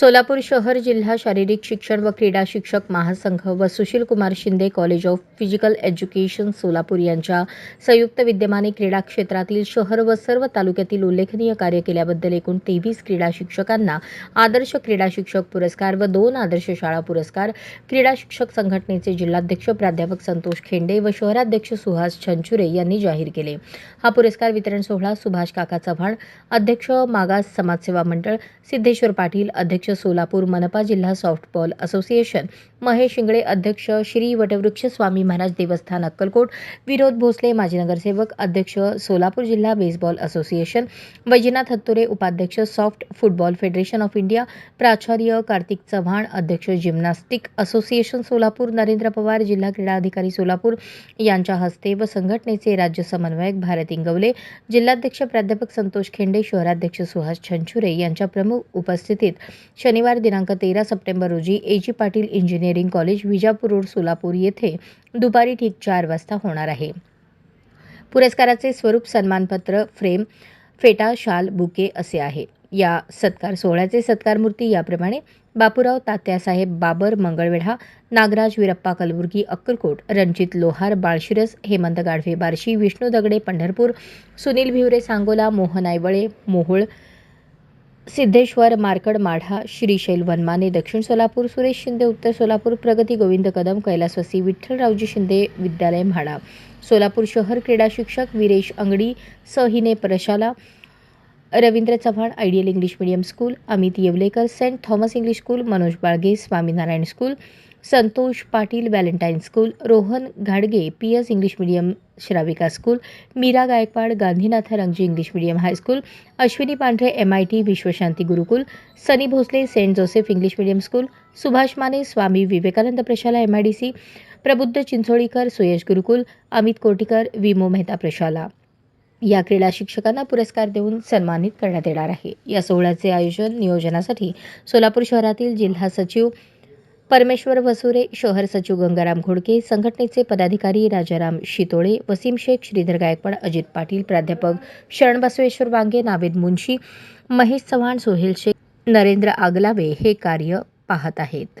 सोलापूर शहर जिल्हा शारीरिक शिक्षण व क्रीडा शिक्षक महासंघ व Sushil Kumar Shinde college of physical education Solapur यांच्या संयुक्त विद्यमाने क्रीडा क्षेत्रातील शहर व सर्व तालुक्यातील उल्लेखनीय कार्य केल्याबद्दल एकूण तेवीस क्रीडा शिक्षकांना आदर्श क्रीडा शिक्षक पुरस्कार व दोन आदर्श शाळा पुरस्कार. क्रीडा शिक्षक संघटनेचे जिल्हाध्यक्ष प्राध्यापक संतोष खेंडे व शहराध्यक्ष सुहास छंचुरे यांनी जाहीर केले. हा पुरस्कार वितरण सोहळा सुभाष काका चव्हाण अध्यक्ष मागास समाजसेवा मंडळ सिद्धेश्वर पाटील अध्यक्ष सोलापूर मनपा जिल्हा सॉफ्टबॉल असोसिएशन. महेश शिंगळे अध्यक्ष श्री वटवृक्ष स्वामी महाराज देवस्थान अक्कलकोट. विनोद भोसले माजी नगरसेवक अध्यक्ष सोलापूर जिल्हा बेसबॉल असोसिएशन. वैजनाथ हत्तुरे उपाध्यक्ष soft football federation of India. प्राचार्य कार्तिक चव्हाण अध्यक्ष जिम्नास्टिक असोसिएशन सोलापूर. नरेंद्र पवार जिल्हा क्रीडा अधिकारी सोलापूर. यांच्या हस्ते व संघटनेचे राज्य समन्वयक भारत इंगवले. जिल्हाध्यक्ष प्राध्यापक संतोष खेंडे शहराध्यक्ष सुहास छंचुरे यांच्या प्रमुख उपस्थितीत शनिवार दिनांक तेरा सप्टेंबर रोजी A G Patil engineering college Vijapur road Solapur येथे दुपारी ठीक चार वाजता होणार आहे. पुरस्काराचे स्वरूप सन्मानपत्र फ्रेम फेटा शाल बुके असे आहे. या सत्कार सोहळ्याचे सत्कारमूर्ती याप्रमाणे बापूराव तात्यासाहेब बाबर मंगळवेढा नागराज विरप्पा कलबुर्गी अक्कलकोट रणजित लोहार बाळशिरस हेमंत गाढवे बार्शी विष्णू दगडे पंढरपूर सुनील भिवरे सांगोला मोहन आयवळे मोहोळ सिद्धेश्वर मार्कड माढा श्रीशैल वनमाने दक्षिण सोलापूर सुरेश शिंदे उत्तर सोलापूर प्रगती गोविंद कदम कैलासवासी विठ्ठलरावजी शिंदे विद्यालय म्हाडा. सोलापूर शहर क्रीडा शिक्षक विरेश अंगडी सहिने प्रशाला Ravindra Chavan ideal English medium school Amit Yevalekar Saint Thomas English school Manoj Balge Swaminarayan school Santosh Patil Valentine school Rohan घाडगे P S English medium Shravika school Meera Gaikwad Gandhinath Rangji English medium high school Ashwini Pandhare M I T Vishwashanti Gurukul Sunny Bhosale Saint Joseph English medium school Subhash Mane Swami Vivekananda प्रशाला M I D C Prabuddh Chincholikar Suyash गुरुकुल अमित कोटीकर विमो मेहता प्रशाला. या क्रीडा शिक्षकांना पुरस्कार देऊन सन्मानित करण्यात येणार आहे. या सोहळ्याचे आयोजन नियोजनासाठी सोलापूर शहरातील जिल्हा सचिव परमेश्वर वसुरे शहर सचिव गंगाराम घोडके संघटनेचे पदाधिकारी राजाराम शितोळे वसीम शेख श्रीधर गायकवाड अजित पाटील प्राध्यापक शरण बसवेश्वर वांगे नावेद मुन्शी महेश चव्हाण सोहेल शेख नरेंद्र आगलावे हे कार्य पाहत आहेत.